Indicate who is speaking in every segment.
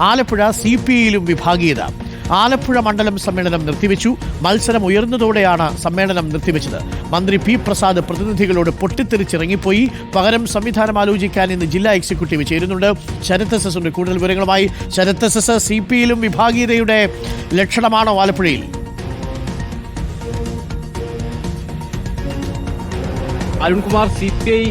Speaker 1: Alappuzha C P ഐയിലും വിഭാഗീയത. ആലപ്പുഴ മണ്ഡലം സമ്മേളനം നിർത്തിവെച്ചു. മത്സരം ഉയർന്നതോടെയാണ് സമ്മേളനം നിർത്തിവെച്ചത്. മന്ത്രി പി പ്രസാദ് പ്രതിനിധികളോട് പൊട്ടിത്തെറിച്ചിറങ്ങിപ്പോയി. പകരം സംവിധാനം ആലോചിക്കാൻ ഇന്ന് ജില്ലാ എക്സിക്യൂട്ടീവ് ചേരുന്നുണ്ട്. ശരത് എസ് എസ് കൂടുതൽ വിവരങ്ങളുമായി Sarath S S C P ഐയിലും വിഭാഗീയതയുടെ ലക്ഷണമാണോ ആലപ്പുഴയിൽ?
Speaker 2: അരുൺകുമാർ സി പി ഐ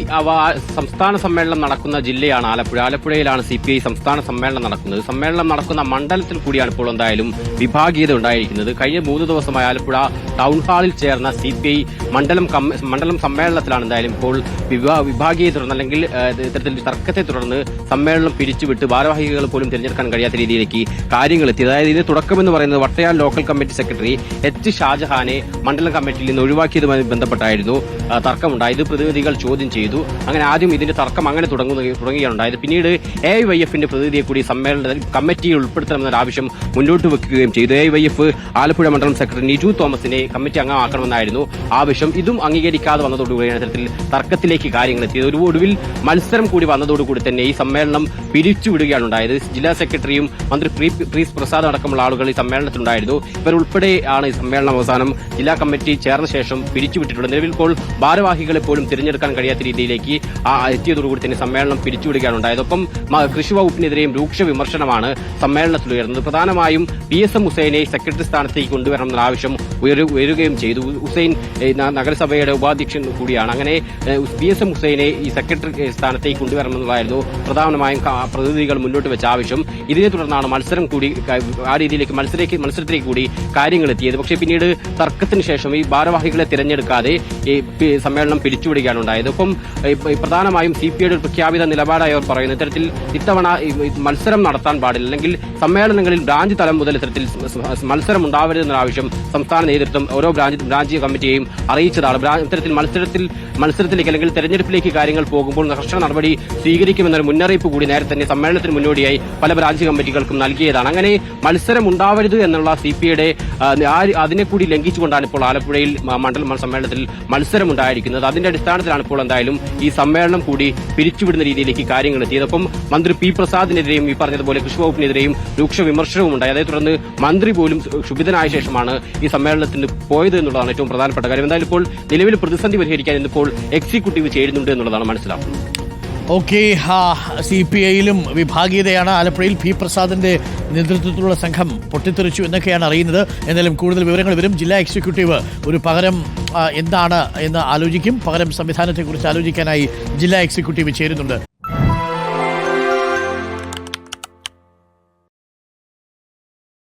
Speaker 2: സംസ്ഥാന സമ്മേളനം നടക്കുന്ന ജില്ലയാണ് ആലപ്പുഴ. ആലപ്പുഴയിലാണ് സി പി ഐ സംസ്ഥാന സമ്മേളനം നടക്കുന്നത്. സമ്മേളനം നടക്കുന്ന മണ്ഡലത്തിൽ കൂടിയാണ് ഇപ്പോൾ എന്തായാലും വിഭാഗീയത ഉണ്ടായിരിക്കുന്നത്. കഴിഞ്ഞ മൂന്ന് ദിവസമായി ആലപ്പുഴ ടൗൺ ഹാളിൽ ചേർന്ന സി പി ഐ മണ്ഡലം മണ്ഡലം സമ്മേളനത്തിലാണ് എന്തായാലും ഇപ്പോൾ വിഭാ- വിഭാഗീയത തുടർന്ന് അല്ലെങ്കിൽ ഇത്തരത്തിൽ തർക്കത്തെ തുടർന്ന് സമ്മേളനം പിരിച്ചുവിട്ട് ഭാരവാഹികൾ പോലും തിരഞ്ഞെടുക്കാൻ കഴിയാത്ത രീതിയിലേക്ക് കാര്യങ്ങൾ എത്തി. അതായത് ഇത് തുടക്കമെന്ന് പറയുന്നത് Vattayal local committee secretary H ഷാജഹാനെ മണ്ഡലം കമ്മിറ്റിയിൽ നിന്ന് ഒഴിവാക്കിയതുമായി ബന്ധപ്പെട്ടായിരുന്നു ആ, തർക്കമുണ്ടായത് പ്രതിനിധികൾ ചോദ്യം ചെയ്തു. അങ്ങനെ ആദ്യം ഇതിന്റെ തർക്കം അങ്ങനെ തുടങ്ങുക തുടങ്ങുകയാണ് ഉണ്ടായത് പിന്നീട് എ വൈ എഫിന്റെ പ്രതിനിധിയെ കൂടി സമ്മേളനത്തിൽ കമ്മിറ്റിയിൽ ഉൾപ്പെടുത്തണമെന്ന ആവശ്യം മുന്നോട്ട് വെക്കുകയും ചെയ്തു. എ വൈ എഫ് ആലപ്പുഴ മണ്ഡലം സെക്രട്ടറി നിജു തോമസിനെ കമ്മിറ്റി അംഗമാക്കണമെന്നായിരുന്നു ആവശ്യം. ഇതും അംഗീകരിക്കാതെ വന്നതോടുകൂടിയാണ് ഇത്തരത്തിൽ തർക്കത്തിലേക്ക് കാര്യങ്ങൾ എത്തിയത്. ഒരു ഒടുവിൽ മത്സരം കൂടി വന്നതോടുകൂടി തന്നെ ഈ സമ്മേളനം പിരിച്ചുവിടുകയാണ് ഉണ്ടായത് ജില്ലാ സെക്രട്ടറിയും മന്ത്രി പ്രീ- പ്രീസ് പ്രസാദ് അടക്കമുള്ള ആളുകൾ ഈ സമ്മേളനത്തിലുണ്ടായിരുന്നു. ഇവരുൾപ്പെടെ ആണ് ഈ സമ്മേളനം അവസാനം ജില്ലാ കമ്മിറ്റി ചേർന്ന ശേഷം പിരിച്ചുവിട്ടിട്ടുള്ളത്. നിലവിൽ ഇപ്പോൾ ഭാരവാഹികളെ പോലും തിരഞ്ഞെടുക്കാൻ കഴിയാത്ത രീതിയിലേക്ക് ആ എത്തിയതോടുകൂടി തന്നെ സമ്മേളനം പിരിച്ചുവിടുകയാണ് ഉണ്ടായത്. ഒപ്പം കൃഷി വകുപ്പിനെതിരെയും രൂക്ഷ വിമർശനമാണ് സമ്മേളനത്തിൽ ഉയർന്നത്. പ്രധാനമായും പി എസ് എം ഹുസൈനെ സെക്രട്ടറി സ്ഥാനത്തേക്ക് കൊണ്ടുവരണമെന്ന ആവശ്യം ഉയരുകയും ചെയ്തു. ഹുസൈൻ നഗരസഭയുടെ ഉപാധ്യക്ഷൻ കൂടിയാണ്. അങ്ങനെ പി എസ് എം ഹുസൈനെ ഈ സെക്രട്ടറി സ്ഥാനത്തേക്ക് കൊണ്ടുവരണമെന്നതായിരുന്നു പ്രധാനമായും പ്രതിനിധികൾ മുന്നോട്ട് വെച്ച ആവശ്യം. ഇതിനെ തുടർന്നാണ് മത്സരം കൂടി ആ രീതിയിലേക്ക് മത്സരത്തിലേക്ക് മത്സരത്തിലേക്ക് കൂടി കാര്യങ്ങൾ എത്തിയത്. പക്ഷേ പിന്നീട് തർക്കത്തിന് ശേഷം ഈ ഭാരവാഹികളെ തിരഞ്ഞെടുക്കാതെ സമ്മേളനം പി- സമ്മേളനം പിരിച്ചുവിടുകയാണ് ഉണ്ടായത് ഒപ്പം പ്രധാനമായും സി പി ഐയുടെ പ്രഖ്യാപിത നിലപാടായി അവർ പറയുന്നു. ഇത്തരത്തിൽ ഇത്തവണ മത്സരം നടത്താൻ പാടില്ല. അല്ലെങ്കിൽ സമ്മേളനങ്ങളിൽ ബ്രാഞ്ച് തലം മുതൽ ഇത്തരത്തിൽ മത്സരം ഉണ്ടാവരുതെന്ന ആവശ്യം സംസ്ഥാന നേതൃത്വം ഓരോ ബ്രാഞ്ച് ബ്രാഞ്ച് കമ്മിറ്റിയെയും അറിയിച്ചതാണ്. ഇത്തരത്തിൽ മത്സരത്തിൽ മത്സരത്തിലേക്ക് അല്ലെങ്കിൽ തെരഞ്ഞെടുപ്പിലേക്ക് കാര്യങ്ങൾ പോകുമ്പോൾ കർശന നടപടി സ്വീകരിക്കുമെന്നൊരു മുന്നറിയിപ്പ് കൂടി നേരത്തെ തന്നെ സമ്മേളനത്തിന് മുന്നോടിയായി പല ബ്രാഞ്ച് കമ്മിറ്റികൾക്കും നൽകിയതാണ്. അങ്ങനെ മത്സരം ഉണ്ടാവരുത് എന്നുള്ള സി പി ഐയുടെ അതിനെ കൂടി ലംഘിച്ചുകൊണ്ടാണ് ഇപ്പോൾ ആലപ്പുഴയിൽ മണ്ഡലം സമ്മേളനത്തിൽ മത്സരം ഉണ്ടായിരിക്കുന്നത് അതിന്റെ അടിസ്ഥാനത്തിലാണ് ഇപ്പോൾ എന്തായാലും ഈ സമ്മേളനം കൂടി പിരിച്ചുവിടുന്ന രീതിയിലേക്ക് കാര്യങ്ങൾ എത്തിയത് മന്ത്രി പി പ്രസാദിനെതിരെയും ഈ പറഞ്ഞതുപോലെ കൃഷി വകുപ്പിനെതിരെയും രൂക്ഷ വിമർശനവും ഉണ്ടായി. അതേ തുടർന്ന് മന്ത്രി പോലും ക്ഷുഭിതനായ ശേഷമാണ് ഈ സമ്മേളനത്തിന് പോയത് എന്നുള്ളതാണ് ഏറ്റവും പ്രധാനപ്പെട്ട കാര്യം. എന്തായാലും ഇപ്പോൾ നിലവിൽ പ്രതിസന്ധി പരിഹരിക്കാൻ ഇന്നിപ്പോൾ എക്സിക്യൂട്ടീവ് ചേരുന്നുണ്ട് എന്നുള്ളതാണ് മനസ്സിലാക്കുന്നത്.
Speaker 1: ഓക്കെ സി പി ഐയിലും വിഭാഗീയതയാണ് ആലപ്പുഴയിൽ പി പ്രസാദിന്റെ നേതൃത്വത്തിലുള്ള സംഘം പൊട്ടിത്തെറിച്ചു എന്നൊക്കെയാണ് അറിയുന്നത്. എന്നാലും കൂടുതൽ വിവരങ്ങൾ വരും. ജില്ലാ എക്സിക്യൂട്ടീവ് ഒരു പകരം എന്താണ് എന്ന് ആലോചിക്കും. പകരം സംവിധാനത്തെക്കുറിച്ച് ആലോചിക്കാനായി ജില്ലാ എക്സിക്യൂട്ടീവ് ചേരുന്നുണ്ട്.